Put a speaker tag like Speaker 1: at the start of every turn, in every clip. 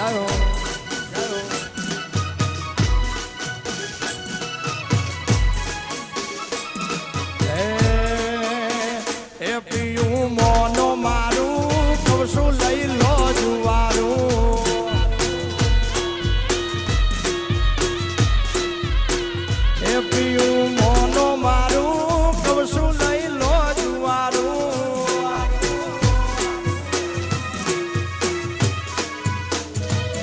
Speaker 1: 鸭绒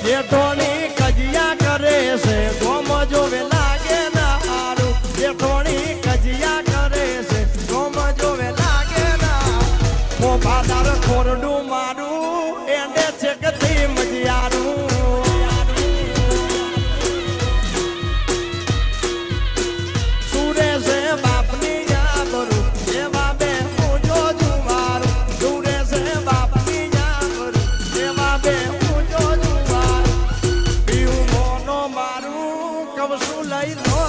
Speaker 1: જેઠોણી કજિયા કરે છે, ગોમ જોવે લાગે ના આરું જેઠોણી કજિયા કરે છે, ગોમ જોવે લાગે ના મોભાદાર ખોરડું મારું i cabezula y no